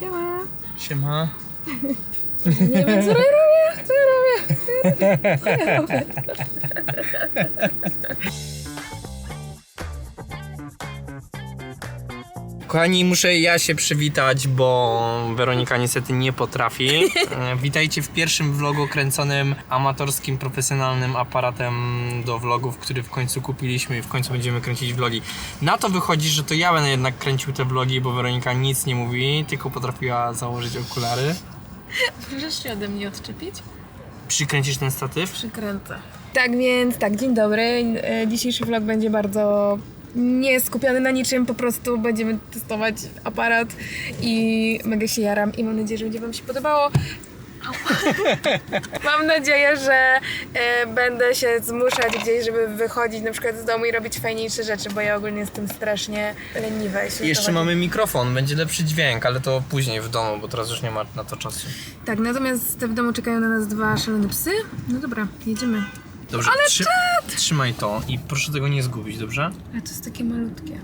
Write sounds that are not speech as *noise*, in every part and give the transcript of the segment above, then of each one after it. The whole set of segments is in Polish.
Siema. Siema. Nie wiem, co robię, co robię, co robię. Kochani, muszę ja się przywitać, bo Weronika niestety nie potrafi. *laughs* E, Witajcie w pierwszym vlogu kręconym amatorskim, profesjonalnym aparatem do vlogów, który w końcu kupiliśmy i w końcu będziemy kręcić vlogi. Na to wychodzi, że to ja będę jednak kręcił te vlogi, bo Weronika nic nie mówi, tylko potrafiła założyć okulary. Możesz się ode mnie odczepić? Przykręcisz ten statyw? Przykręcę. Tak więc, tak, dzień dobry. E, Dzisiejszy vlog będzie bardzo nie skupiony na niczym, po prostu będziemy testować aparat i mega się jaram i mam nadzieję, że będzie Wam się podobało. *laughs* Mam nadzieję, że e, będę się zmuszać gdzieś, żeby wychodzić na przykład z domu i robić fajniejsze rzeczy, bo ja ogólnie jestem strasznie leniwa. jeśli Jeszcze chodzi- mamy mikrofon, będzie lepszy dźwięk, ale to później w domu, bo teraz już nie ma na to czasu. Tak, natomiast w domu czekają na nas dwa szalone psy. No dobra, jedziemy. Dobrze, trzy- trzymaj to i proszę tego nie zgubić, dobrze? Ale to jest takie malutkie.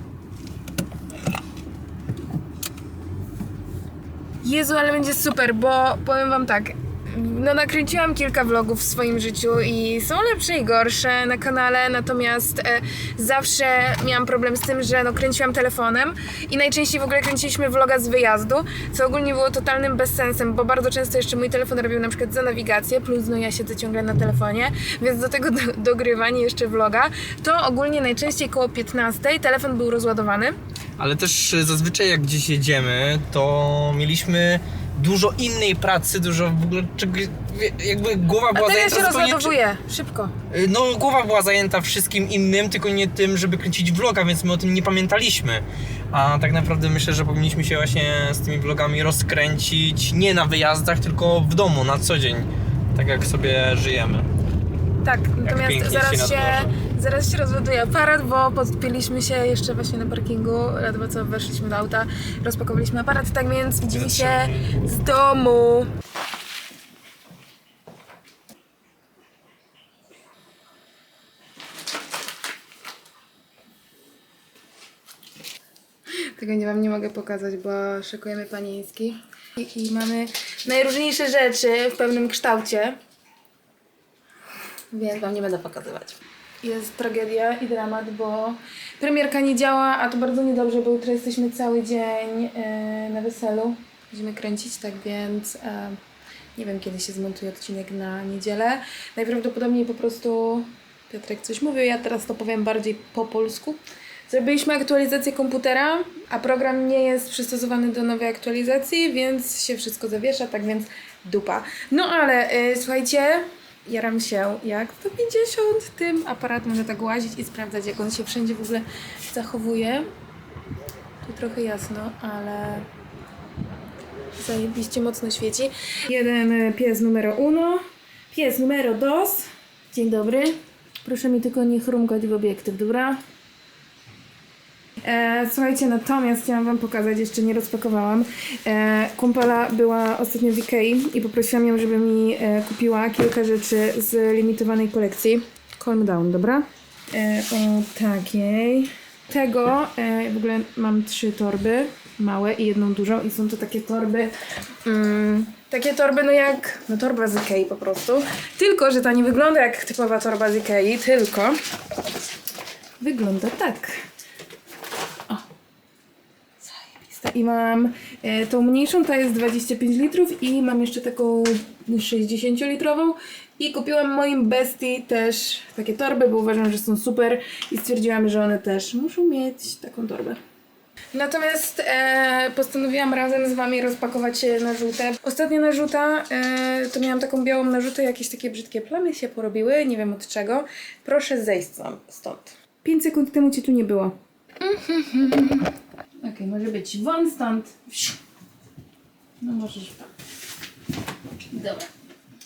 Jezu, ale będzie super, bo powiem wam tak. No nakręciłam kilka vlogów w swoim życiu i są lepsze i gorsze na kanale, natomiast e, zawsze miałam problem z tym, że no kręciłam telefonem i najczęściej w ogóle kręciliśmy vloga z wyjazdu, co ogólnie było totalnym bezsensem, bo bardzo często jeszcze mój telefon robił na przykład za nawigację, plus no ja siedzę ciągle na telefonie, więc do tego do, dogrywanie jeszcze vloga, to ogólnie najczęściej koło 15 telefon był rozładowany, Ale też y, zazwyczaj jak gdzieś jedziemy, to mieliśmy dużo innej pracy, dużo w ogóle czegoś, jakby głowa a była teraz zajęta się zupełnie szybko. Y, No, głowa była zajęta wszystkim innym, tylko nie tym, żeby kręcić vloga, więc my o tym nie pamiętaliśmy. A tak naprawdę myślę, że powinniśmy się właśnie z tymi vlogami rozkręcić nie na wyjazdach, tylko w domu, na co dzień. Tak jak sobie żyjemy. Tak, natomiast pięknie zaraz się. Zaraz się rozładuje aparat, bo podpięliśmy się jeszcze właśnie na parkingu, ledwo co weszliśmy do auta, rozpakowaliśmy aparat, tak więc widzimy się z domu. Tego nie wam nie mogę pokazać, bo szykujemy panieński. I, I mamy najróżniejsze rzeczy w pewnym kształcie. Więc wam nie będę pokazywać. Jest tragedia i dramat, bo premierka nie działa, a to bardzo niedobrze, bo jutro jesteśmy cały dzień e, na weselu. Będziemy kręcić, tak więc e, nie wiem kiedy się zmontuje odcinek na niedzielę. Najprawdopodobniej po prostu Piotrek coś mówił, ja teraz to powiem bardziej po polsku. Zrobiliśmy aktualizację komputera, a program nie jest przystosowany do nowej aktualizacji, więc się wszystko zawiesza, tak więc dupa. No ale y, słuchajcie, jaram się jak 150 tym aparatem, będę tak łazić i sprawdzać jak on się wszędzie w ogóle zachowuje. Tu trochę jasno, ale zajebiście mocno świeci. Jeden y, pies numero uno, pies numero dos. Dzień dobry. Proszę mi tylko nie chrumkać w obiektyw, dobra? E, słuchajcie, natomiast chciałam Wam pokazać, jeszcze nie rozpakowałam. E, kumpela była ostatnio w Ikei i poprosiłam ją, żeby mi e, kupiła kilka rzeczy z limitowanej kolekcji. Calm down, dobra? E, o takiej. Tego e, w ogóle mam trzy torby, małe i jedną dużą i są to takie torby, mm, takie torby no jak, no torba z Ikei po prostu. Tylko, że ta nie wygląda jak typowa torba z Ikei, tylko wygląda tak. I mam e, tą mniejszą, ta jest 25 litrów i mam jeszcze taką 60-litrową i kupiłam moim bestii też takie torby, bo uważam, że są super i stwierdziłam, że one też muszą mieć taką torbę. Natomiast e, postanowiłam razem z Wami rozpakować e, narzuty. Ostatnia narzuta e, to miałam taką białą narzutę, jakieś takie brzydkie plamy się porobiły, nie wiem od czego. Proszę zejść stąd. 5 sekund temu Cię tu nie było. *laughs* Okej, może być won stąd. No możesz. Dobra.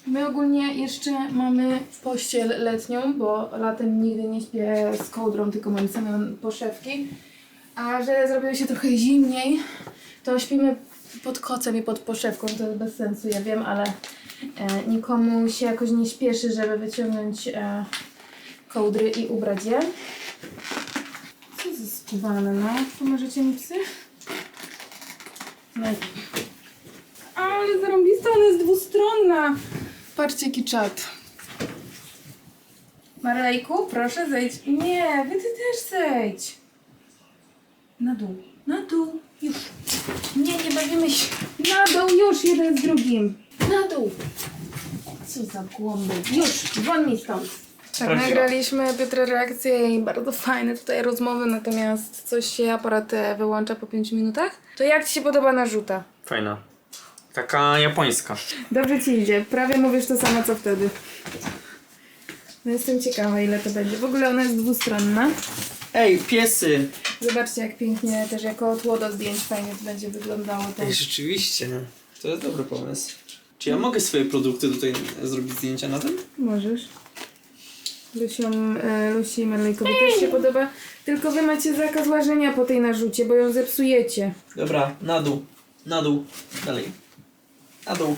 My ogólnie jeszcze mamy pościel letnią, bo latem nigdy nie śpię z kołdrą, tylko mam same poszewki. A że zrobiło się trochę zimniej, to śpimy pod kocem i pod poszewką. To jest bez sensu, ja wiem, ale e, nikomu się jakoś nie śpieszy, żeby wyciągnąć e, kołdry i ubrać je. Skubane, no? Pomożecie mi psy? No. ale zarąbista, ona jest dwustronna. Patrzcie jaki czat. Marlejku, proszę zejdź. Nie, wy ty też zejdź. Na dół, na dół, już. Nie, nie bawimy się. Na dół, już, jeden z drugim. Na dół. Co za głąby. Już, won mi stąd. Tak, nagraliśmy Piotra reakcję i bardzo fajne tutaj rozmowy, natomiast coś się aparat e, wyłącza po 5 minutach. To jak Ci się podoba narzuta? Fajna. Taka japońska. Dobrze Ci idzie, prawie mówisz to samo co wtedy. No jestem ciekawa ile to będzie. W ogóle ona jest dwustronna. Ej, piesy! Zobaczcie jak pięknie też jako tło do zdjęć fajnie to będzie wyglądało Ej, też. rzeczywiście. To jest dobry pomysł. Czy ja mogę swoje produkty tutaj zrobić zdjęcia na tym? Możesz. Lusią, e, Lusi i Marlejkowi też się podoba. Tylko wy macie zakaz łażenia po tej narzucie, bo ją zepsujecie. Dobra, na dół. Na dół. Dalej. Na dół.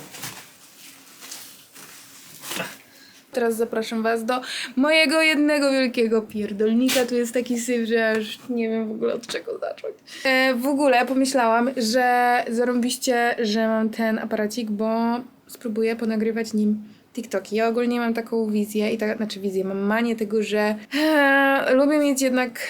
Teraz zapraszam Was do mojego jednego wielkiego pierdolnika. Tu jest taki syf, że aż nie wiem w ogóle od czego zacząć. E, w ogóle pomyślałam, że zarąbiście, że mam ten aparacik, bo spróbuję ponagrywać nim TikToki. Ja ogólnie mam taką wizję, i tak, znaczy wizję, mam manię tego, że e, lubię mieć jednak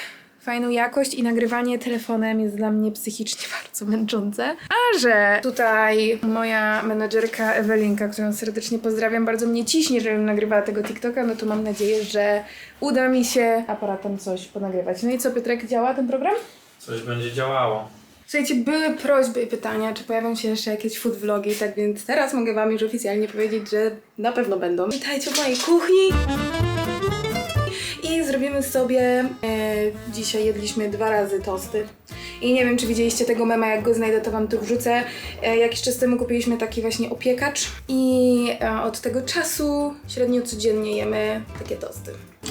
fajną jakość i nagrywanie telefonem jest dla mnie psychicznie *laughs* bardzo męczące. A że tutaj moja menedżerka Ewelinka, którą serdecznie pozdrawiam, bardzo mnie ciśnie, żebym nagrywała tego TikToka, no to mam nadzieję, że uda mi się aparatem coś ponagrywać. No i co, Piotrek, działa ten program? Coś będzie działało. Słuchajcie, były prośby i pytania, czy pojawią się jeszcze jakieś food vlogi, tak więc teraz mogę Wam już oficjalnie powiedzieć, że na pewno będą. Witajcie w mojej kuchni! I zrobimy sobie. E, dzisiaj jedliśmy dwa razy tosty. I nie wiem, czy widzieliście tego mema, jak go znajdę, to wam tu wrzucę. E, jakiś czas temu kupiliśmy taki właśnie opiekacz i e, od tego czasu średnio codziennie jemy takie tosty.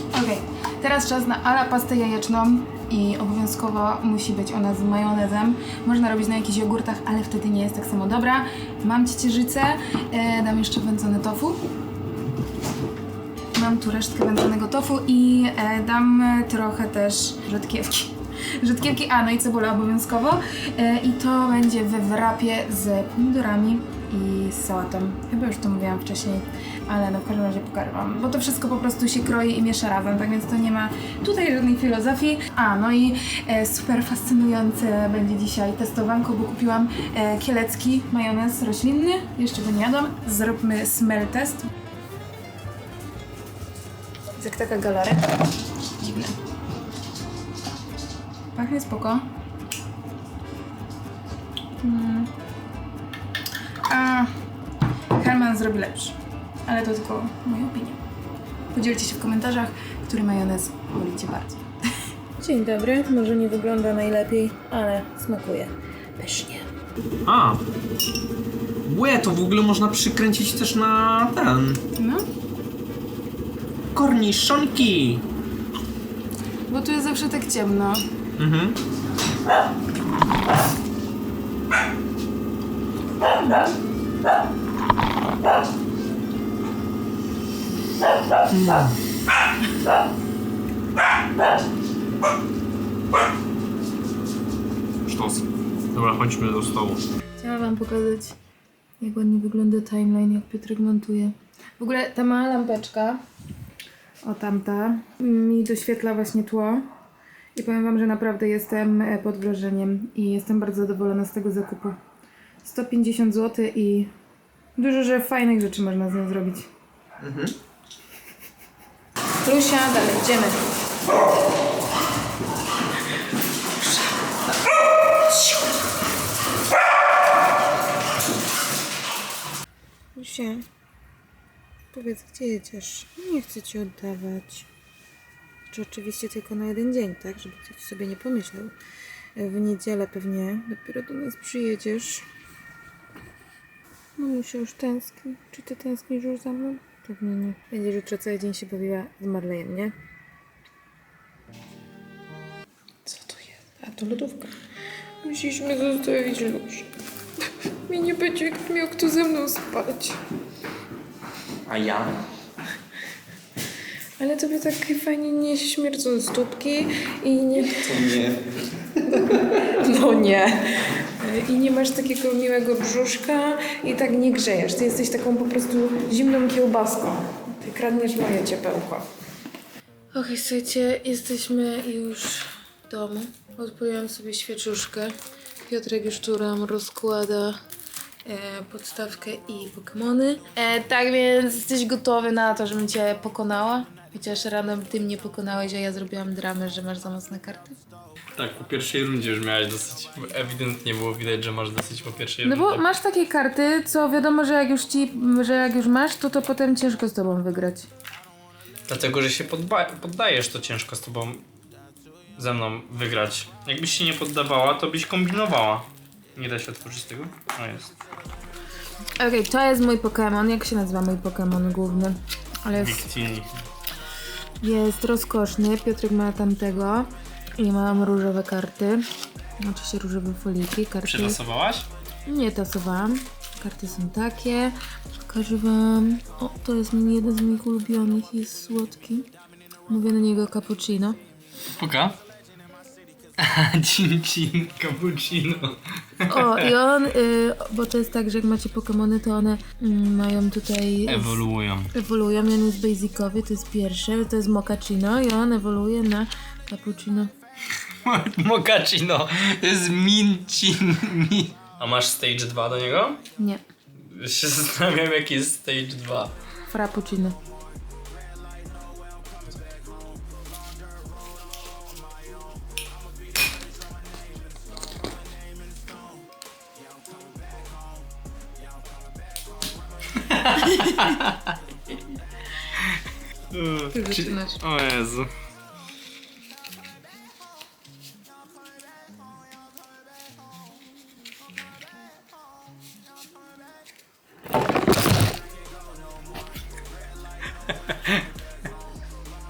Okej, teraz czas na ala pastę jajeczną i obowiązkowo musi być ona z majonezem. Można robić na jakichś jogurtach, ale wtedy nie jest tak samo dobra. Mam ciecierzycę, e, dam jeszcze wędzone tofu. Mam tu resztkę wędzonego tofu i dam trochę też rzodkiewki. Rzodkiewki, a no i cebula obowiązkowo. E, I to będzie we wrapie z pomidorami i z sałatą. Chyba już to mówiłam wcześniej, ale no w każdym razie pokażę wam. Bo to wszystko po prostu się kroi i miesza razem, tak więc to nie ma tutaj żadnej filozofii. A, no i e, super fascynujące będzie dzisiaj testowanko, bo kupiłam e, kielecki majonez roślinny. Jeszcze go nie jadłam. Zróbmy smell test. Jest jak taka galaretka. Dziwne. Pachnie spoko. Mm. A Herman zrobi lepszy. Ale to tylko moja opinia. Podzielcie się w komentarzach, który majonez wolicie bardziej. *laughs* Dzień dobry. Może nie wygląda najlepiej, ale smakuje pysznie. A! Łe, to w ogóle można przykręcić też na ten. No, Korniszonki! bo tu jest zawsze tak ciemno. Mhm. Sztos. Dobra, chodźmy do stołu. Chciałam wam pokazać, jak ładnie wygląda timeline, jak Piotrek montuje. W ogóle ta mała lampeczka, o tamta, mi doświetla właśnie tło. I powiem wam, że naprawdę jestem e, pod wrażeniem i jestem bardzo zadowolona z tego zakupu. 150 zł i dużo, że fajnych rzeczy można z nią zrobić. Mhm. Lusia, dalej, idziemy. Lusia, powiedz, gdzie jedziesz? Nie chcę ci oddawać. Czy oczywiście tylko na jeden dzień, tak? Żeby ktoś sobie nie pomyślał. W niedzielę pewnie dopiero do nas przyjedziesz. Mamusia już tęskni. Czy ty tęsknisz już za mną? Pewnie nie. Będziesz jutro cały dzień się bawiła z Marlejem, nie? Co to jest? A to lodówka. Musieliśmy zostawić lóż. *laughs* Mi nie będzie miał kto ze mną spać. A ja? Ale tobie tak fajnie nie śmierdzą stópki i nie... To nie. *laughs* No nie. i nie masz takiego miłego brzuszka i tak nie grzejesz. Ty jesteś taką po prostu zimną kiełbaską. Ty kradniesz moje ciepełko. Okej, słuchajcie, jesteśmy już w domu. Odpaliłam sobie świeczuszkę. Piotrek już tu nam rozkłada e, podstawkę i Pokemony. E, tak więc jesteś gotowy na to, żebym cię pokonała? Chociaż rano ty mnie pokonałeś, a ja zrobiłam dramę, że masz za mocne karty. Tak, po pierwszej rundzie już miałeś dosyć. Ewidentnie było widać, że masz dosyć po pierwszej No rundzie. bo masz takie karty, co wiadomo, że jak już ci, że jak już masz, to to potem ciężko z tobą wygrać. Dlatego, że się podba- poddajesz, to ciężko z tobą ze mną wygrać. Jakbyś się nie poddawała, to byś kombinowała. Nie da się otworzyć tego? No jest. Okej, to jest mój Pokémon. Jak się nazywa mój Pokémon główny? Ale jest, Victini. Jest rozkoszny. Piotrek ma tamtego. I mam różowe karty. Oczywiście różowe foliki. Karty. Przetasowałaś? Nie tasowałam. Karty są takie. Pokażę wam. O, to jest jeden z moich ulubionych. Jest słodki. Mówię na niego cappuccino. Puka. *laughs* Cin cin cappuccino. O, i on, y, bo to jest tak, że jak macie Pokémony, to one mm, mają tutaj... Ewoluują. Ewoluują, i on jest basicowy, to jest pierwsze, to jest mochaccino i on ewoluuje na cappuccino. *laughs* Mochaccino. To jest min cin min. A masz stage 2 do niego? Nie, Się zastanawiam jaki jest stage 2. frappuccino. Ty zaczynasz. O Jezu.